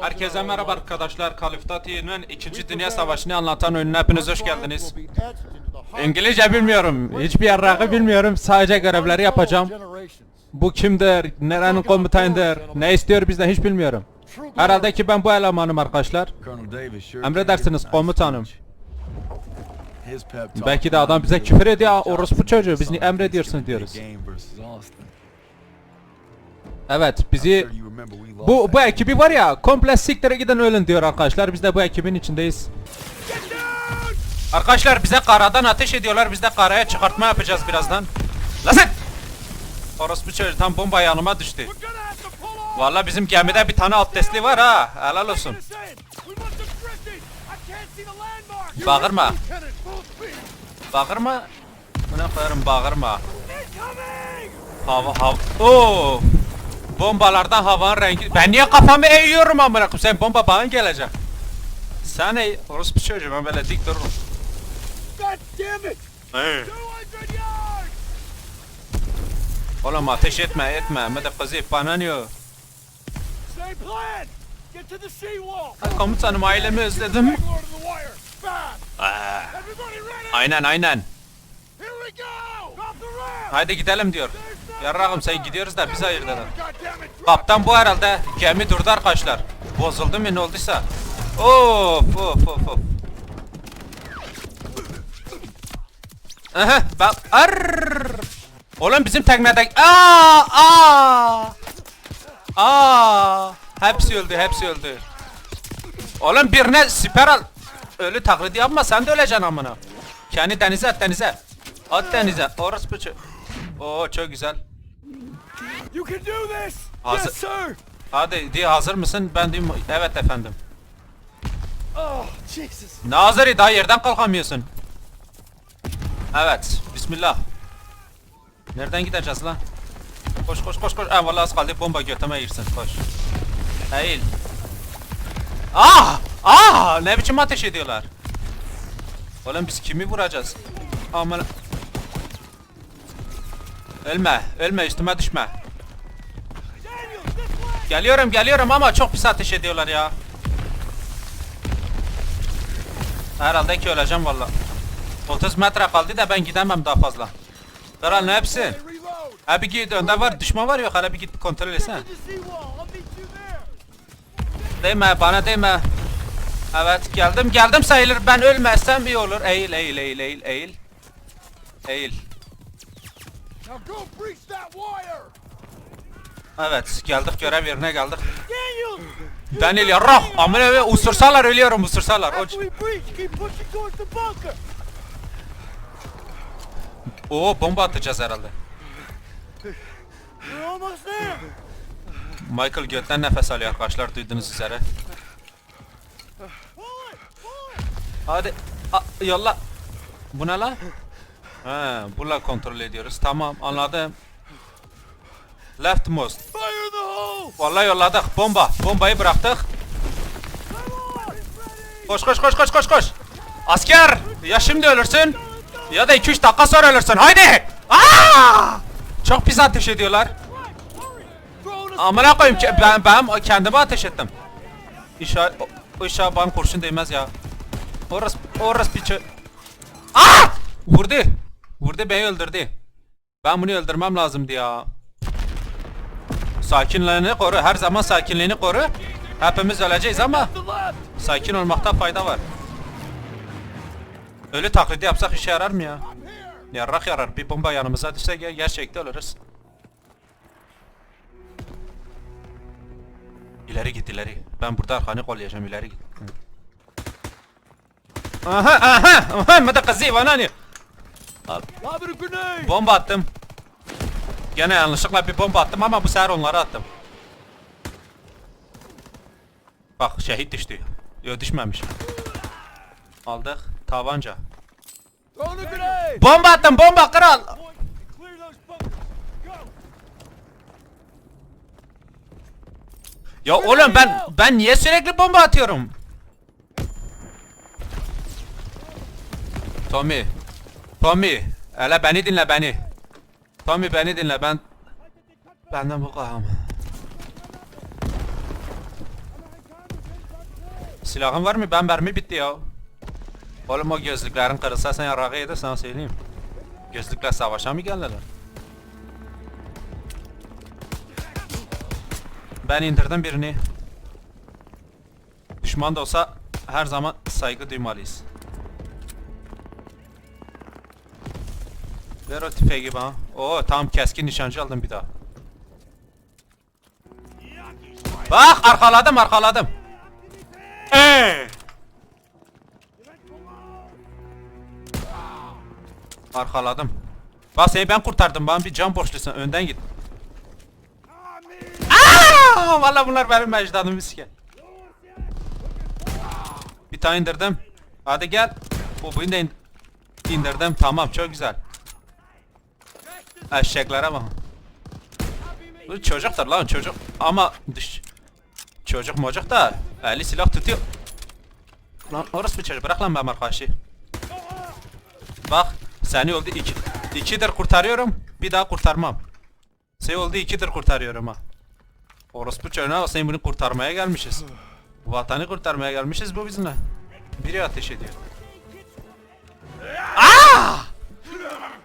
Herkese merhaba arkadaşlar. Duty'nin 2. Dünya Savaşı'nı anlatan oyununa hepiniz hoş geldiniz. İngilizce bilmiyorum. Hiçbir yarrağı bilmiyorum. Sadece görevleri yapacağım. Bu kimdir? Nerenin komutanıdır? Ne istiyor bizden hiç bilmiyorum. Herhalde ki ben bu elemanım arkadaşlar. Emredersiniz komutanım. Belki de adam bize küfür ediyor. Orospu çocuğu. Biz niye emrediyorsun diyoruz. Evet bizi bu bu ekibi var ya komple siktire giden ölün diyor arkadaşlar. Biz de bu ekibin içindeyiz. Arkadaşlar bize karadan ateş ediyorlar. Biz de karaya çıkartma yapacağız birazdan. La sen! Orospu çocuğu tam bomba yanıma düştü. Vallahi bizim gemide bir tane abdestli var ha. Helal olsun. Bağırma. Bağırma. Buna koyarım bağırma. Hava hava. Oo! Bombalardan havanın rengi. Ben niye kafamı eğiyorum amına koyayım? Sen bomba bana gelecek. Sen ey orospu çocuğu ben böyle dik dururum. Hey. Oğlum ateş etme etme. Mede kızı bana ne o? Same plan! Get to the seawall! Ha, Komutanım ailemi özledim. Aa, aynen aynen. Haydi gidelim diyor. Yarrağım sen gidiyoruz da biz. Goddammit! Drop! Kaptan bu herhalde. Gemi durdu arkadaşlar. Bozuldu mu ne olduysa. Of of of of. Aha bak. Arr. Oğlum bizim teknede. Aa aa. Aa. Hepsi öldü hepsi öldü. Oğlum birine siper al. Ölü taklidi yapma sen de öleceksin amına. Kendi denize at denize. At denize. Orası bu Oo çok güzel. You can do this! Hazır- Yes, sir! Hadi diye hazır mısın? Ben diyeyim evet efendim. Oh, Jesus! Nazırı daha yerden kalkamıyorsun. Evet. Bismillah. Nereden gideceğiz lan? Koş koş koş koş. Ha vallahi az kaldı bomba götüme girsin. Koş. Eğil. Ah! Ah! Ne biçim ateş ediyorlar? Oğlum biz kimi vuracağız? Aman. Ölme, ölme üstüme düşme. Geliyorum geliyorum ama çok pis ateş ediyorlar ya. Herhalde ki öleceğim valla. 30 metre kaldı da ben gidemem daha fazla. Kral ne hepsi? Abi git önde var düşman var yok hele bir git kontrol etsene. Değme bana değme. Evet geldim geldim sayılır ben ölmezsem iyi olur. Eğil eğil eğil eğil eğil. Eğil. Evet geldik görev yerine geldik. Daniel! Yarrah amına ve usursalar ölüyorum usursalar. O-! Oo bomba atacağız herhalde. Michael götten nefes alıyor arkadaşlar duyduğunuz üzere. Hadi A, yolla. Bu ne la? He, bununla kontrol ediyoruz. Tamam anladım. Leftmost. Vallahi yolladık. Bomba. Bombayı bıraktık. Koş koş koş koş koş koş. Asker! Ya şimdi ölürsün ya da 2-3 dakika sonra ölürsün. Haydi! Aa! Çok pis ateş ediyorlar. Amına koyayım ben ben kendime ateş ettim. İşa o işa bana kurşun değmez ya. Orası orası piçi. Aa! Vurdu. Vurdu beni öldürdü. Ben bunu öldürmem lazımdı ya. Sakinliğini koru. Her zaman sakinliğini koru. Hepimiz öleceğiz ama sakin olmakta fayda var. Ölü taklidi yapsak işe yarar mı ya? Yarrak yarar. Bir bomba yanımıza düşse ger- gerçekten ölürüz. İleri git ileri. Ben burada arkanı kollayacağım ileri git. Aha aha aha mada kızı bana ne? Bomba attım. Gene yanlışlıkla bir bomba attım ama bu sefer onları attım. Bak şehit düştü. Yok düşmemiş. Aldık. Tabanca. Bomba attım bomba kral. Ya oğlum ben ben niye sürekli bomba atıyorum? Tommy. Tommy. Hele beni dinle beni. Tommy beni dinle ben benden bu kaham. Silahın var mı? Ben mermi bitti ya. Oğlum o gözlüklerin kırılsa sen yarağı yedir sana söyleyeyim. Gözlükle savaşa mı geldiler? Ben indirdim birini. Düşman da olsa her zaman saygı duymalıyız. Ver o tüfeği bana. Oo tamam keskin nişancı aldım bir daha. Bak arkaladım arkaladım. Eee. Arkaladım. Bak seni ben kurtardım bana bir can borçlusun önden git. Aa, vallahi bunlar benim mecdadımı sike. Bir tane indirdim. Hadi gel. Bu bunu da in- indirdim. Tamam çok güzel. Eşeklere bak. Bu çocuktur lan çocuk. Ama düş. Çocuk mocuk da eli silah tutuyor. Lan orası bir çocuk bırak lan benim arkadaşı. Bak seni oldu iki. İkidir kurtarıyorum bir daha kurtarmam. Seni oldu ikidir kurtarıyorum ha. Orospu çocuğuna sen bunu kurtarmaya gelmişiz. Vatanı kurtarmaya gelmişiz bu bizimle. Biri ateş ediyor. Aaaa!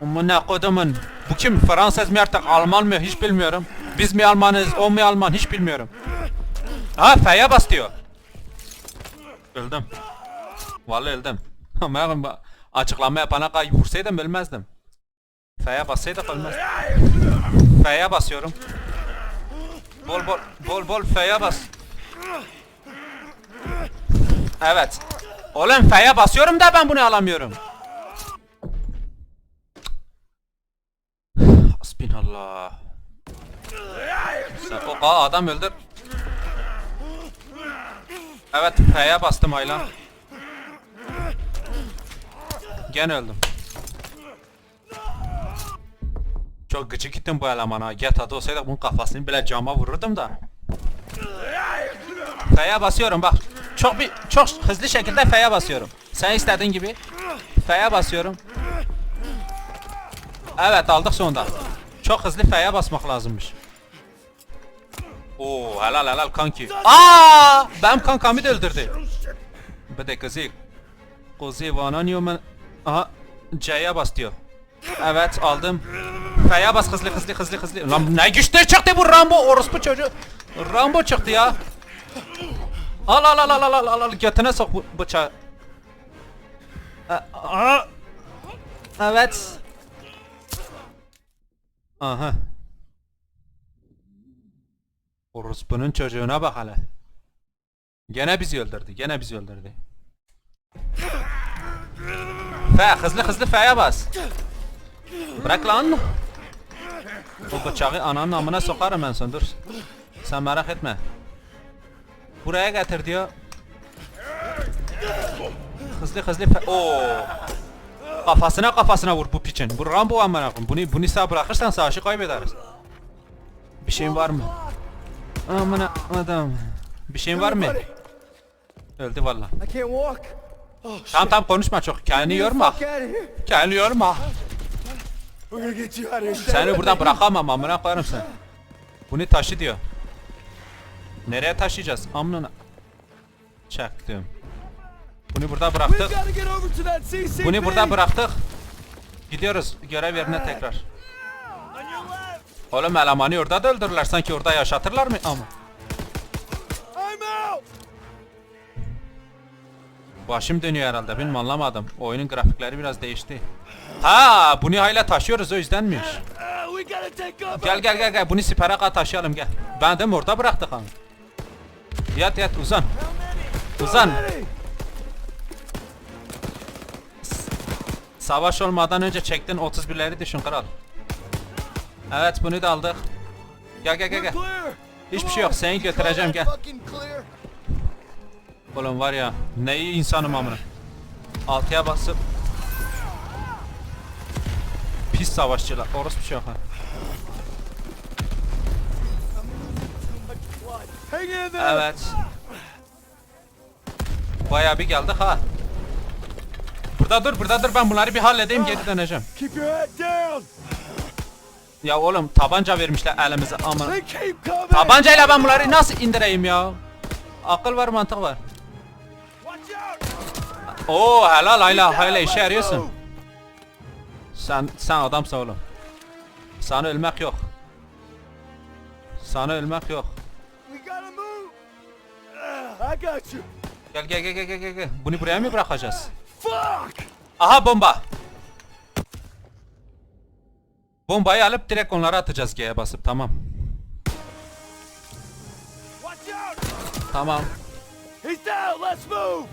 Amına kodumun. Bu kim? Fransız mı artık Alman mı? Hiç bilmiyorum. Biz mi Almanız, o mu Alman? Hiç bilmiyorum. Ha F'ye bas diyor. Öldüm. Vallahi öldüm. Ben açıklama yapana kadar vursaydım ölmezdim. F'ye bassaydık ölmezdim. F'ye basıyorum. Bol bol bol bol F'ye bas. Evet. Oğlum F'ye basıyorum da ben bunu alamıyorum. Sen o Aa, adam öldür. Evet F'ye bastım Aylan. Gene öldüm. Çok gıcık gittim bu elemana. GTA'da olsaydı bunun kafasını bile cama vururdum da. F'ye basıyorum bak. Çok bir çok hızlı şekilde F'ye basıyorum. Sen istediğin gibi. F'ye basıyorum. Evet aldık sonunda. Çok hızlı F'ye basmak lazımmış. Oo helal helal kanki. Aa! Benim kankamı da öldürdü. Bir de kızı. Kızı bana niye ben... Aha C'ye bas diyor. Evet aldım. F'ye bas hızlı hızlı hızlı hızlı. Lan ne güçlü çıktı bu Rambo orospu çocuğu. Rambo çıktı ya. Al al al al al al al götüne sok bu bıçağı. Aa! Evet. Aha. Orospunun çocuğuna bak hele. Gene bizi öldürdü. Gene bizi öldürdü. F hızlı hızlı F'ye bas. Bırak lan. O bıçağı ananın amına sokarım ben son dur. Sen merak etme. Buraya getir diyor. Hızlı hızlı F Oo. Kafasına kafasına vur bu piçin. Bu Rambo amına koyayım. Bunu bunu sağ bırakırsan savaşı kaybederiz. Bir şeyin var mı? Amına adam. Bir şeyin var mı? Öldü valla. Oh. Tamam tamam konuşma çok. Kendini yorma. Kendini yorma. Seni burada bırakamam amına koyarım sen. Bunu taşı diyor. Nereye taşıyacağız? Amına. Çaktım. Bunu burada bıraktık. Bunu burada bıraktık. Gidiyoruz görev yerine tekrar. Oğlum elemanı orada da öldürürler sanki orada yaşatırlar mı? Ama. Başım dönüyor herhalde bilmem anlamadım. Oyunun grafikleri biraz değişti. Ha, bunu hala taşıyoruz o yüzdenmiş. Uh, cover. Gel gel gel gel bunu sipere kadar taşıyalım gel. Ben de orada bıraktık hanım. Yat yat uzan. Uzan. Savaş olmadan önce çektin 31'leri düşün kral. Evet bunu da aldık. Gel gel gel gel. Hiçbir şey yok seni götüreceğim gel. Oğlum var ya ne iyi insanım amına. Altıya basıp Pis savaşçılar. Orası bir şey yok ha. Evet. Bayağı bir geldik ha. Burada dur, burada dur. Ben bunları bir halledeyim, geri döneceğim. Keep your head down. Ya oğlum tabanca vermişler elimize ama. They keep coming. Tabancayla ben bunları nasıl indireyim ya? Akıl var, mantık var. Oo helal hala hala işe yarıyorsun. Sen sen adamsın oğlum. Sana ölmek yok. Sana ölmek yok. Gel gel gel gel gel gel. Bunu buraya mı bırakacağız? Fuck! Aha bomba. Bombayı alıp direkt onlara atacağız G'ye basıp tamam. Tamam. He's down. Let's move.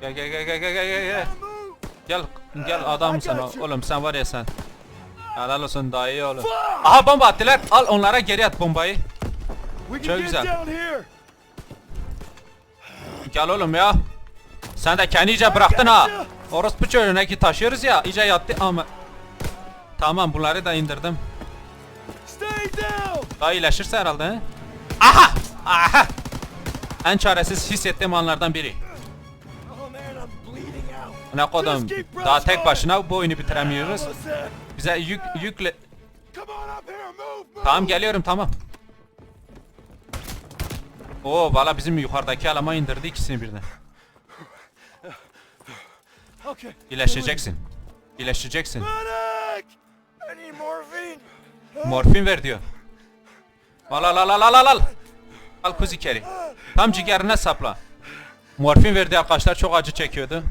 Gel gel gel gel gel gel gel gel. Gel adam sen oğlum sen var ya sen. Helal olsun iyi oğlum. Aha bomba attılar. Al onlara geri at bombayı. Çok güzel. Gel oğlum ya. Sen de kendi iyice bıraktın ha. Orospu çocuğuna ki taşıyoruz ya. iyice yattı ama. Tamam bunları da indirdim. Daha iyileşirse herhalde he? Aha! Aha! En çaresiz hissettiğim anlardan biri. Ne kodum. Daha tek başına bu oyunu bitiremiyoruz. Bize yük yükle... Tamam geliyorum tamam. Oo valla bizim yukarıdaki eleman indirdi ikisini birden. Okay. İyileşeceksin. İyileşeceksin. Morfin ver diyor. Al al al al al al al. Kuzi keri. Tam ciğerine sapla. Morfin verdi arkadaşlar çok acı çekiyordu.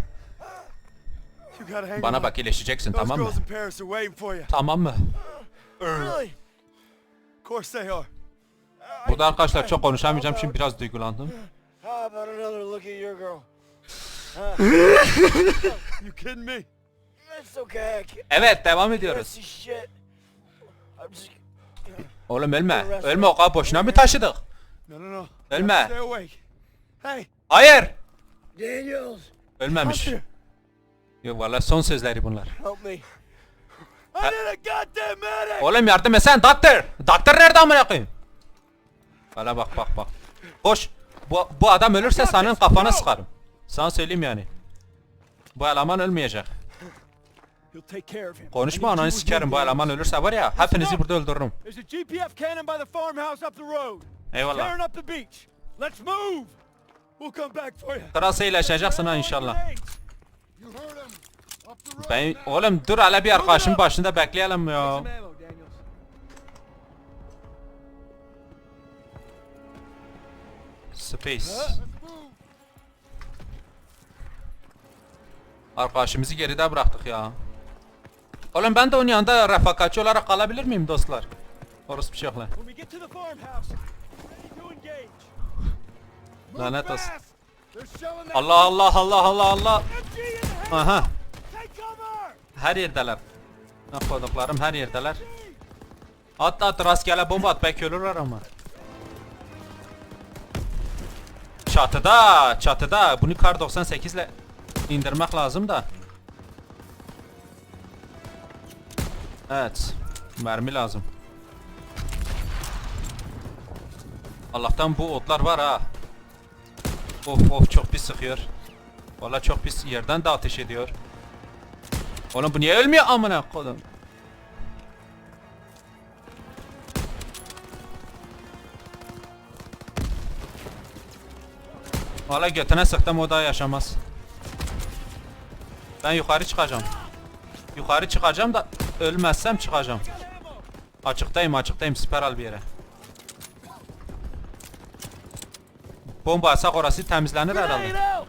Bana bak iyileşeceksin tamam mı? Tamam mı? Burada arkadaşlar çok konuşamayacağım şimdi biraz duygulandım. You kidding me? Okay. Evet devam ediyoruz. Oğlum ölme. Ölme o kadar boşuna mı taşıdık? Ölme. Hayır. Ölmemiş. Yok valla son sözleri bunlar. Oğlum yardım etsen doktor. Doktor nerede amına koyayım? Hala bak bak bak. Koş. Bu, bu adam ölürse senin kafana sıkarım. Sana söyleyeyim yani. Bu eleman ölmeyecek. Konuşma ananı sikerim bu eleman ölürse var ya hepinizi burada öldürürüm. Eyvallah. Kralsa iyileşeceksin ha inşallah. Ben oğlum dur hele bir arkadaşın başında bekleyelim ya. Space. Arkadaşımızı geride bıraktık ya. Oğlum ben de onun yanında refakatçi olarak kalabilir miyim dostlar? Orası bir şey yok lan. Lanet olsun. Allah Allah Allah Allah Allah. Aha. Her yerdeler. Ne koyduklarım her yerdeler. At at rastgele bomba at belki ölürler ama. Çatıda, çatıda. Bunu kar 98 ile indirmek lazım da. Evet. Mermi lazım. Allah'tan bu otlar var ha. Of of çok pis sıkıyor. Valla çok pis yerden de ateş ediyor. Oğlum bu niye ölmüyor amına kodum? Valla götüne sıktım o da yaşamaz. Ben yukarı çıkacağım. Yukarı çıkacağım da ölmezsem çıkacağım. Açıktayım açıktayım siper al bir yere. Bomba atsak orası temizlenir herhalde.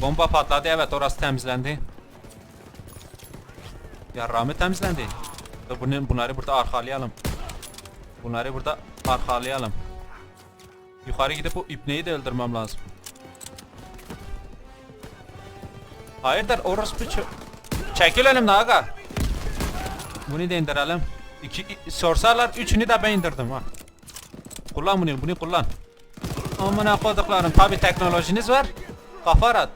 Bomba patladı evet orası temizlendi. Yarrağımı temizlendi. Bunu, bunları burada arkalayalım. Bunları burada arkalayalım. Yukarı gidip bu ipneyi de öldürmem lazım. Hayırdır orospu çö... Çekil önümden aga. Bunu da indirelim. İki, sorsalar üçünü de ben indirdim ha. Kullan bunu, bunu kullan. Amına koduklarım tabi teknolojiniz var. Kafa rahat.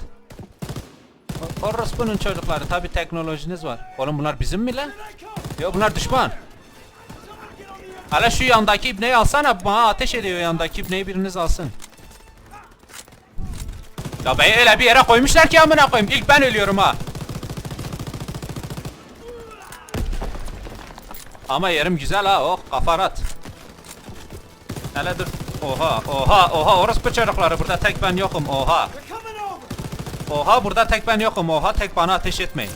O- Orospu'nun çocukları tabi teknolojiniz var. Oğlum bunlar bizim mi lan? Yok bunlar düşman. Hala şu yandaki ibneyi alsana bana ateş ediyor yandaki ibneyi biriniz alsın. Ya beni öyle bir yere koymuşlar ki amına koyayım ilk ben ölüyorum ha. Ama yerim güzel ha oh kafa rahat. Hele dur. Oha oha oha orospu çocukları burada tek ben yokum oha. Oha burada tek ben yokum oha tek bana ateş etmeyin.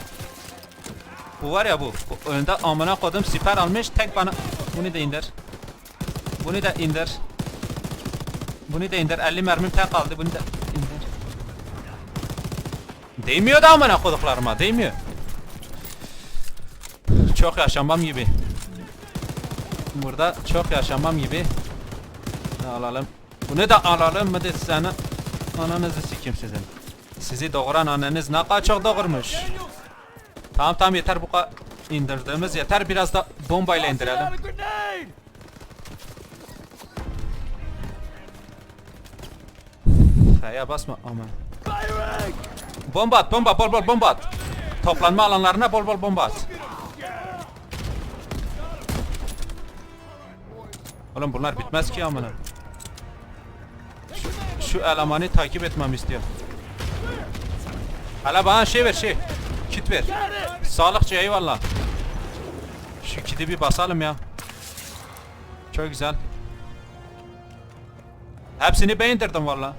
Bu var ya bu önde amına kodum siper almış tek bana bunu da indir. Bunu da indir. Bunu da indir 50 mermim tek kaldı bunu da indir. Değmiyor da amına koduklarıma değmiyor. Çok yaşamam gibi. Burada çok yaşamam gibi. Alalım? Bunu da alalım mı de sana ananızı sikeyim sizin. Sizi doğuran anneniz ne kadar çok doğurmuş. Tamam tamam yeter bu kadar indirdiğimiz yeter biraz da bombayla indirelim. Kaya basma aman. Bomba at bomba bol bol bomba at. Toplanma alanlarına bol bol bomba at. Oğlum bunlar bitmez ki amına. Şu, şu elemanı takip etmem istiyor. Hala bana şey ver şey. Kit ver. Sağlıkçı eyvallah. Şu kiti bir basalım ya. Çok güzel. Hepsini ben indirdim valla.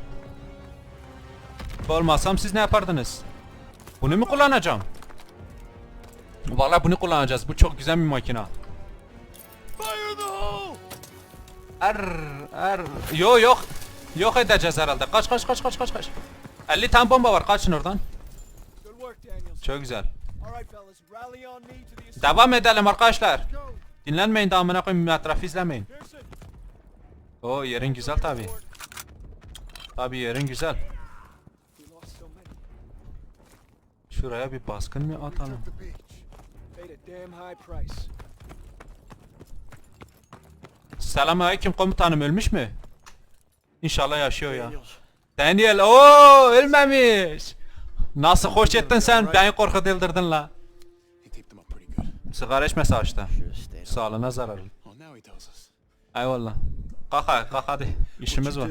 Olmasam siz ne yapardınız? Bunu mu kullanacağım? Valla bunu kullanacağız. Bu çok güzel bir makina. Er er. Yo yok. Yok edeceğiz herhalde. Kaç kaç kaç kaç kaç kaç. 50 tane bomba var. Kaçın oradan. Çok güzel. Devam edelim arkadaşlar. Dinlenmeyin de amına koyayım etrafı izlemeyin. O yerin güzel tabi. Tabi yerin güzel. Şuraya bir baskın mı atalım? Price. Selamünaleyküm komutanım ölmüş mü? İnşallah yaşıyor ya. Daniel o ölmemiş. Nasıl hoş ettin sen beni korku dildirdin la. Sigara içme stayed Sağlığına zararlı. Eyvallah. Kalk hadi kalk hadi. İşimiz var.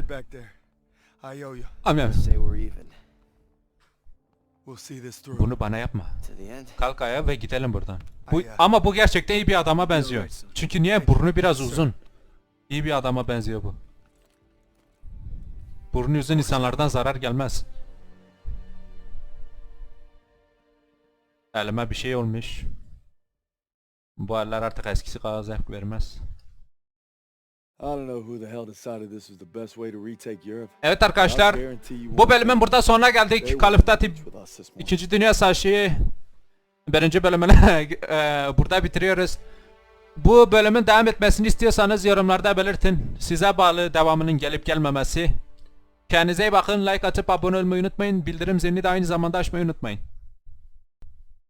This through. Bunu bana yapma. Kalk ayağa ve gidelim buradan. Bu, ama bu gerçekten iyi bir adama benziyor. Çünkü niye? Burnu biraz uzun. İyi bir adama benziyor bu. Burnu uzun insanlardan zarar gelmez. Elime bir şey olmuş. Bu eller artık eskisi kadar zevk vermez. Evet arkadaşlar. Bu bölümün burada sonuna geldik. morning. İkinci Dünya Savaşı birinci bölümüne eee, burada bitiriyoruz. Bu bölümün devam etmesini istiyorsanız yorumlarda belirtin. Size bağlı devamının gelip gelmemesi. Kendinize iyi bakın. Like atıp abone olmayı unutmayın. Bildirim zilini de aynı zamanda açmayı unutmayın.